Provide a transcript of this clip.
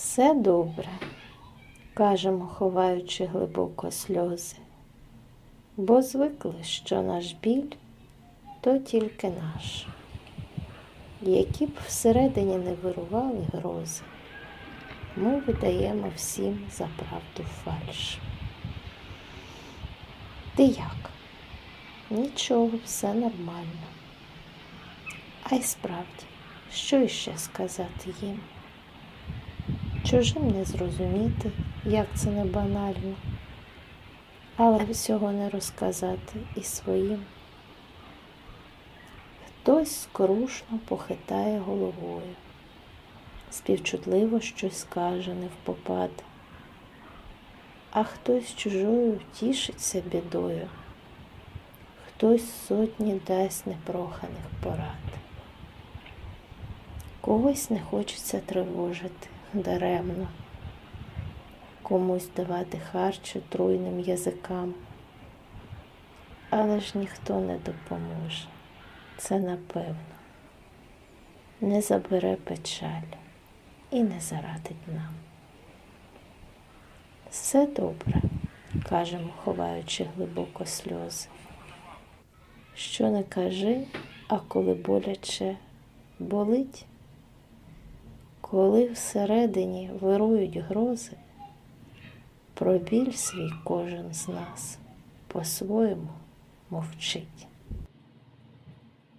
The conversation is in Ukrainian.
Все добре, кажемо, ховаючи глибоко сльози, бо звикли, що наш біль то тільки наш. Які б всередині не вирували грози, ми видаємо всім за правду фальш. Ти як? Нічого, все нормально. А й справді, що іще сказати їм? Чужим не зрозуміти, як це не банально, але всього не розказати і своїм. Хтось скрушно похитає головою, співчутливо щось скаже невпопад, а хтось чужою тішиться бідою, хтось сотні дасть непроханих порад. Когось не хочеться тривожити даремно, комусь давати харч отруйним язикам, але ж ніхто не допоможе, це напевно, не забере печаль і не зарадить нам. Все добре, кажемо, ховаючи глибоко сльози. Що не кажи, а коли боляче болить, коли всередині вирують грози, про біль свій кожен з нас по-своєму мовчить.